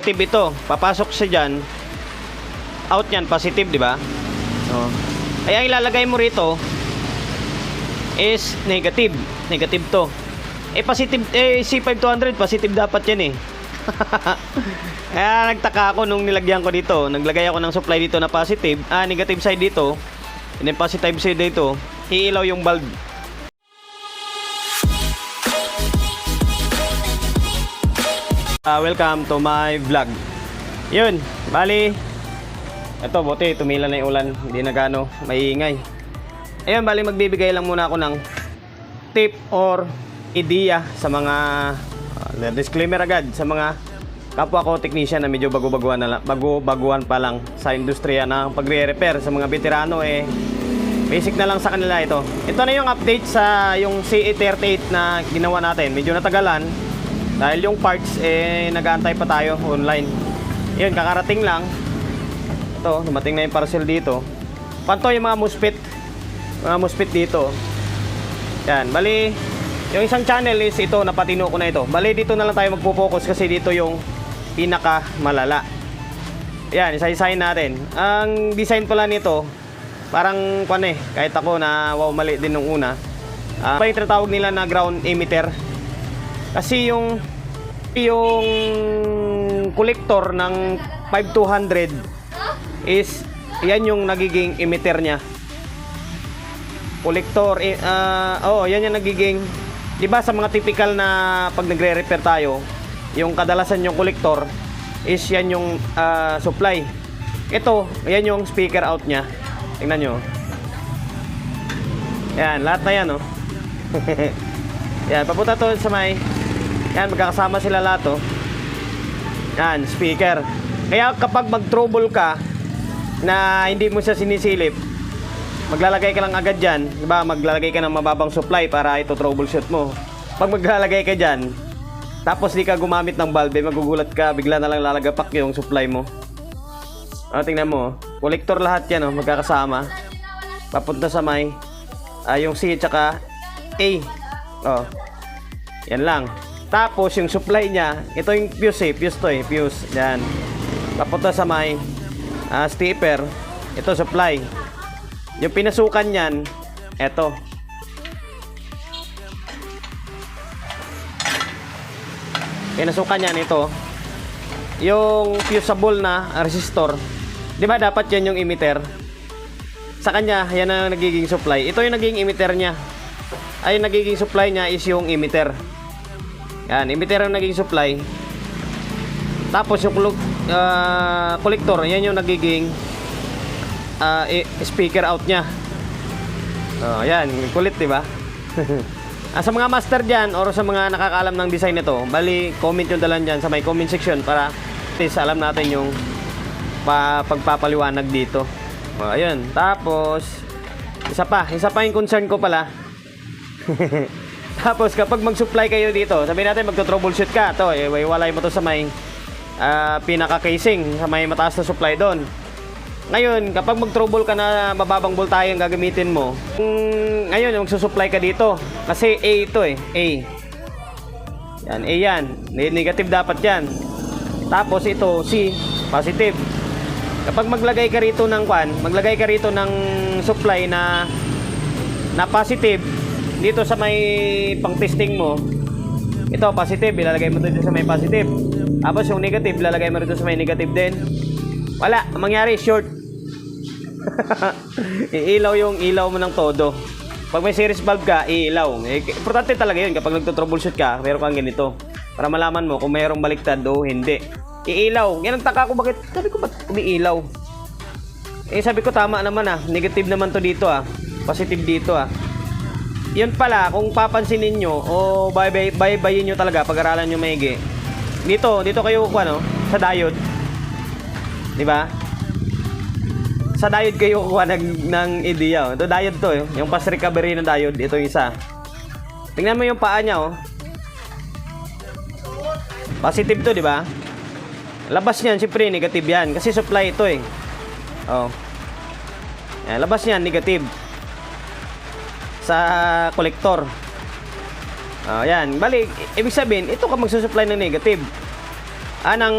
Positive ito. Papasok siya dyan. Out yan, positive, di ba? Oh. Ay, ang ilalagay mo rito is negative. Negative to. Eh, positive, eh, C5200, positive dapat yan eh. Kaya nagtaka ako nung nilagyan ko dito. Naglagay ako ng supply dito na positive. Ah, negative side dito. And then positive side dito. Iilaw yung bulb. Ah, welcome to my vlog. Yun, bali. Ito, buti, tumila na yung ulan. Hindi na gano, maiingay. Ayun, bali, magbibigay lang muna ako ng tip or idea sa mga ah, disclaimer agad sa mga kapwa ko technician na medyo bago-baguan na lang, bago-baguan pa lang sa industriya ng pagre-repair sa mga veterano eh basic na lang sa kanila ito. Ito na yung update sa yung CE38 na ginawa natin. Medyo natagalan dahil yung parts eh nag-aantay pa tayo online. Yun, kakarating lang. Ito, dumating na yung parcel dito. Panto yung mga muspit. Mga muspit dito. Yan, bali yung isang channel is ito, napatino ko na ito. Bali dito na lang tayo magpo-focus kasi dito yung pinaka malala. Yan, isa-isahin natin. Ang design pala nito, parang kwan eh, kahit ako na wow mali din nung una. Ah, pa yung tinatawag nila na ground emitter. Kasi yung yung collector ng 5200 is yan yung nagiging emitter niya. Collector eh, ah, oh, yan yung nagiging 'di ba sa mga typical na pag nagre-repair tayo, yung kadalasan yung collector is yan yung ah, supply. Ito, yan yung speaker out niya. Tingnan nyo. Yan, lahat na yan, oh. yan, papunta to sa may... Yan, magkakasama sila lahat, oh. Yan, speaker. Kaya kapag mag-trouble ka na hindi mo siya sinisilip, maglalagay ka lang agad dyan. Diba? Maglalagay ka ng mababang supply para ito troubleshoot mo. Pag maglalagay ka dyan, tapos di ka gumamit ng bulb, eh, magugulat ka, bigla na lang lalagapak yung supply mo. Ah, tingnan mo. Collector lahat yan, oh, magkakasama. Papunta sa may ah, yung C tsaka A. Oh. Yan lang. Tapos yung supply niya, ito yung fuse eh, fuse to eh, fuse. Yan. Papunta sa may ah, stepper. Ito supply. Yung pinasukan niyan, eto. Pinasukan niyan ito. Yung fusible na resistor. 'Di ba dapat 'yan yung emitter? Sa kanya, yan ang nagiging supply. Ito yung naging emitter niya. Ay, nagiging supply niya is yung emitter. Yan, emitter ang naging supply. Tapos yung kulog- ah, collector, yan yung nagiging i- speaker out niya. Oh, yan, kulit, 'di ba? ah, sa mga master diyan or sa mga nakakaalam ng design nito, bali comment yung dalan diyan sa may comment section para at least alam natin yung pa pagpapaliwanag dito. Oh, ayun. Tapos isa pa, isa pa yung concern ko pala. Tapos kapag mag-supply kayo dito, sabihin natin magto-troubleshoot ka, to, eh, walay mo to sa may ah, pinaka-casing, sa may mataas na supply doon. Ngayon, kapag mag-trouble ka na mababang voltahe ang gagamitin mo, mm, ngayon magsusupply ka dito. Kasi A ito eh, A. Yan, A yan. Ne- Negative dapat yan. Tapos ito, C, positive. Kapag maglagay ka rito ng kwan, maglagay ka rito ng supply na na positive dito sa may pang-testing mo. Ito positive, ilalagay mo dito sa may positive. Tapos yung negative, ilalagay mo rito sa may negative din. Wala, ang mangyari short. iilaw yung ilaw mo ng todo. Pag may series valve ka, iilaw. Eh, importante talaga yun kapag nagto-troubleshoot ka, meron kang ganito. Para malaman mo kung mayroong baliktad o hindi. Iilaw. Yan ang taka ko bakit. Sabi ko ba't umiilaw? Eh sabi ko tama naman ah. Negative naman to dito ah. Positive dito ah. Yun pala, kung papansinin nyo o bye bayin nyo talaga, pag-aralan nyo maigi. Dito, dito kayo kuha no, sa diode. Di ba? Sa diode kayo kuha ng, ng idea. Oh. Ito diode to eh. Yung fast recovery ng diode, ito yung isa. Tingnan mo yung paa niya oh. Positive to, di ba? Labas niyan, siyempre negative yan. Kasi supply ito eh. Oh. Yan, labas niyan, negative. Sa collector. Oh, yan. Balik, ibig sabihin, ito ka magsusupply ng negative. Ah, ng,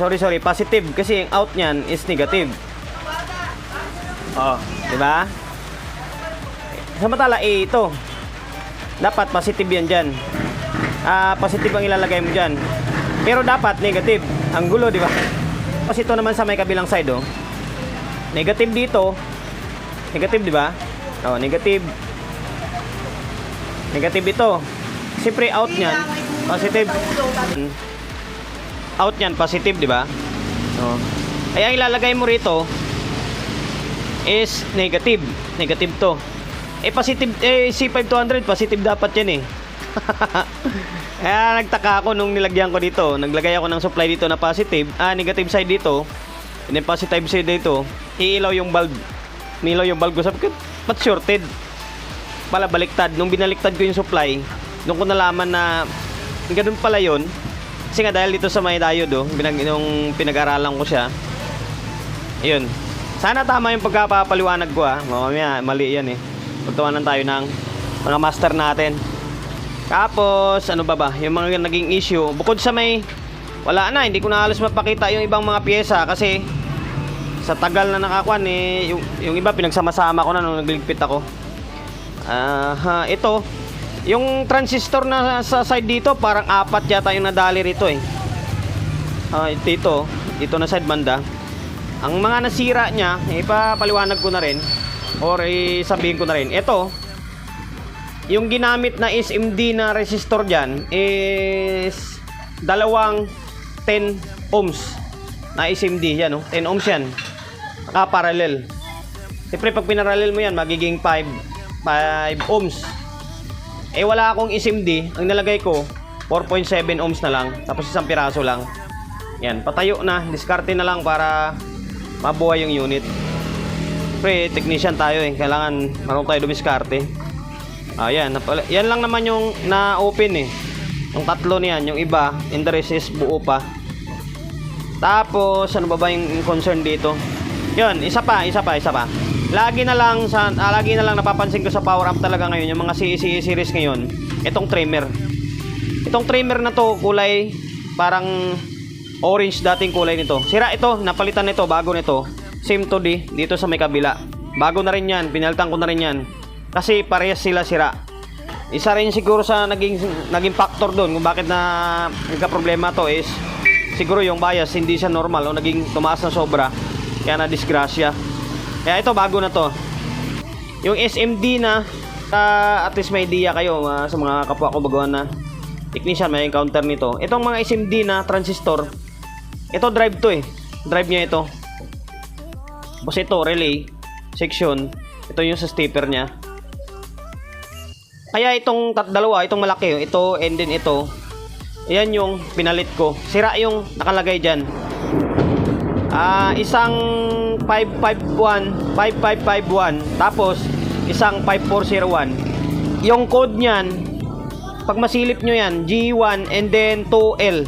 sorry, sorry, positive. Kasi yung out niyan is negative. Oh, di ba? Samantala, eh, ito. Dapat positive yan dyan. Ah, positive ang ilalagay mo dyan. Pero dapat negative. Ang gulo, di ba? Kasi ito naman sa may kabilang side, oh. Negative dito. Negative, di ba? Oh, negative. Negative ito. Siyempre, out niyan. Positive. Out niyan, positive, di ba? Oh. Ay, ang ilalagay mo rito is negative. Negative to. Eh, positive, eh, C5200, positive dapat yan eh. Kaya nagtaka ako nung nilagyan ko dito. Naglagay ako ng supply dito na positive. Ah, negative side dito. And then positive side dito. Iilaw yung bulb. Nilaw yung bulb ko. Sabi ko, ba't shorted? Pala baliktad. Nung binaliktad ko yung supply, nung ko nalaman na ganun pala yun. Kasi nga dahil dito sa may diode, oh, pinag, nung pinag-aralan ko siya, yun. Sana tama yung pagkapapaliwanag ko ah. Mamaya, mali yan eh. Pagtawanan tayo ng mga master natin. Tapos, ano ba ba? Yung mga naging issue. Bukod sa may, wala na, hindi ko na halos mapakita yung ibang mga pyesa kasi sa tagal na nakakuan eh, yung, yung iba pinagsama-sama ko na nung nagligpit ako. Aha, ito. Yung transistor na sa side dito, parang apat yata yung nadali rito eh. Ah, dito, dito na side banda. Ang mga nasira niya, ipapaliwanag ko na rin or isabihin ko na rin. Ito, yung ginamit na SMD na resistor dyan is dalawang 10 ohms na SMD yan, oh. 10 ohms yan. Naka-parallel. Siyempre, pag pinarallel mo yan, magiging 5, 5 ohms. Eh, wala akong SMD. Ang nalagay ko, 4.7 ohms na lang. Tapos isang piraso lang. Yan, patayo na. Diskarte na lang para mabuhay yung unit. Pre, technician tayo eh. Kailangan marunong tayo dumiskarte. Ayan, napala- yan lang naman yung na-open eh. Yung tatlo niyan, yung iba, interest is buo pa. Tapos, ano ba ba yung concern dito? Yun, isa pa, isa pa, isa pa. Lagi na lang sa ah, lagi na lang napapansin ko sa power amp talaga ngayon yung mga CECE series ngayon, itong trimmer. Itong trimmer na to kulay parang orange dating kulay nito. Sira ito, napalitan nito bago nito. Same to di dito sa may kabila. Bago na rin 'yan, pinalitan ko na rin 'yan. Kasi parehas sila sira. Isa rin siguro sa naging naging factor doon kung bakit na nagka-problema to is siguro yung bias hindi siya normal o naging tumaas na sobra kaya na disgrasya. Kaya ito bago na to. Yung SMD na ah, at least may idea kayo ah, sa mga kapwa ko bagawan na technician may encounter nito. Itong mga SMD na transistor, ito drive to eh. Drive niya ito. Tapos ito relay section. Ito yung sa stepper niya. Kaya itong tat dalawa, itong malaki, ito and then ito, yan yung pinalit ko. Sira yung nakalagay dyan. Ah, isang 551, 5551, tapos isang 5401. Yung code niyan, pag masilip nyo yan, G1 and then 2L.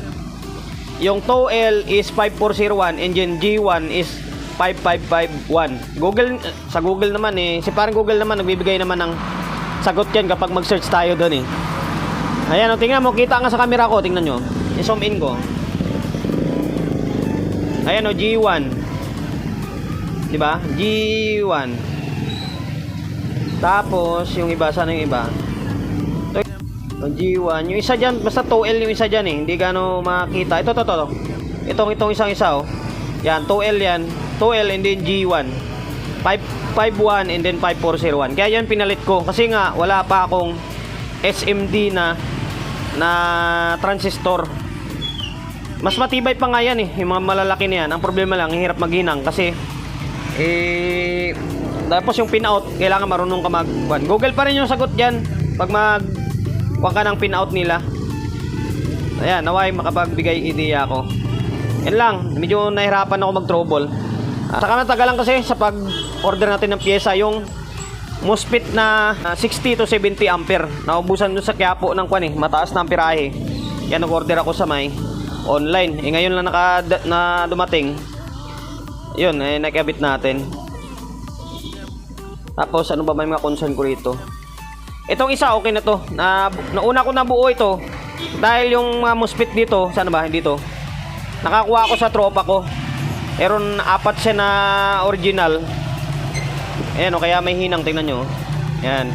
Yung 2L is 5401 and then G1 is 5551. Google, sa Google naman eh, si parang Google naman nagbibigay naman ng sagot yan kapag mag-search tayo doon eh. Ayan, o, tingnan mo, kita nga sa camera ko, tingnan nyo. I-zoom in ko. Ayan o, G1. Di ba? G1. Tapos, yung iba, sana yung iba? Ito, yung G1. Yung isa dyan, basta 2L yung isa dyan eh. Hindi gano makita. Ito, ito, ito. Itong, itong isang isa oh. Yan, 2L yan. 2L and then G1. 551 and then 5401. Kaya yan pinalit ko. Kasi nga, wala pa akong SMD na na transistor. Mas matibay pa nga yan eh, yung mga malalaki na yan. Ang problema lang, hirap maghinang kasi eh tapos yung pin-out, kailangan marunong ka mag kuwan. Google pa rin yung sagot diyan pag mag kuwan ka ng pin-out nila. Ayan, naway makapagbigay idea ako. Yan lang, medyo nahirapan ako mag-trouble. Ah, Saka natagalan kasi sa pag-order natin ng pyesa yung MOSFET na ah, 60 to 70 ampere. Naubusan doon sa Quiapo ng kwan eh, mataas na amperahe. Kaya nag-order ako sa may online. Eh ngayon lang naka, na dumating. Yun, eh nakabit natin. Tapos ano ba may mga concern ko rito? Itong isa okay na to. Na nauna ko nabuo ito dahil yung mga MOSFET dito, sana ba? Dito. nakakuha ako sa tropa ko. Meron apat siya na original. Ayan o, kaya may hinang, tingnan nyo. Ayan.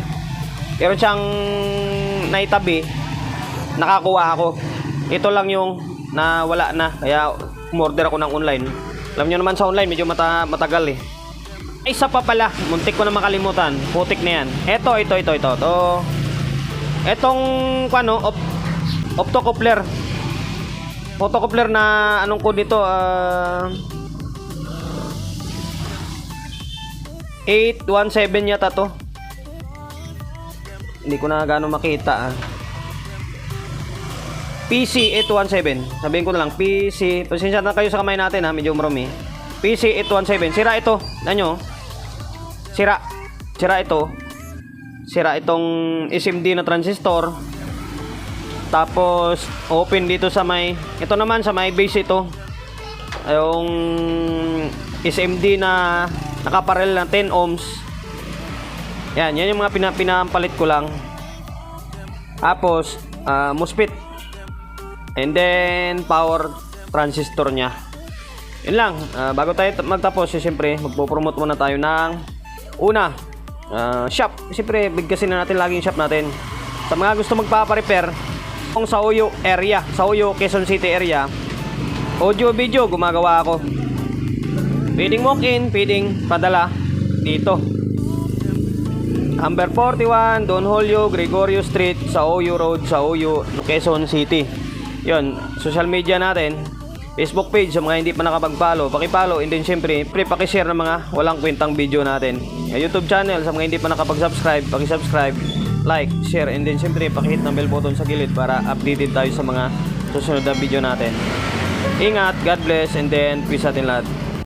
Meron siyang naitabi, nakakuha ako. Ito lang yung na wala na, kaya umorder ako ng online. Alam nyo naman sa online, medyo mata matagal eh. Isa pa pala, muntik ko na makalimutan. Putik na yan. Ito, ito, ito, ito. ito. Etong, ano, op, optocoupler. Optocoupler na, anong code nito, ah... 817 yata to. Hindi ko na gaano makita ah. PC 817. Sabihin ko na lang PC. Pasensya na kayo sa kamay natin ha, medyo marumi. PC 817. Sira ito. Ano? Sira. Sira ito. Sira itong SMD na transistor. Tapos open dito sa may ito naman sa may base ito. Yung SMD na nakaparel ng 10 ohms. Yan, yan yung mga pina, pinapalit ko lang. Tapos, ah, MOSFET. And then, power transistor niya. Yun lang. Ah, bago tayo magtapos, eh, siyempre, magpo-promote muna tayo ng una, ah, shop. Siyempre, bigkasin na natin laging shop natin. Sa mga gusto magpapa-repair, kung sa Uyo area, sa Uyo, Quezon City area, audio video gumagawa ako. Pwedeng walk-in, pwedeng padala dito. Number 41, Don Julio, Gregorio Street, sa Oyo Road, sa Oyo, Quezon City. Yon, social media natin. Facebook page sa mga hindi pa nakapag-follow, paki-follow and then syempre, pre paki-share ng mga walang kwentang video natin. Yung YouTube channel sa mga hindi pa nakapag-subscribe, paki-subscribe, like, share and then syempre paki-hit ng bell button sa gilid para updated tayo sa mga susunod na video natin. Ingat, God bless and then peace atin lahat.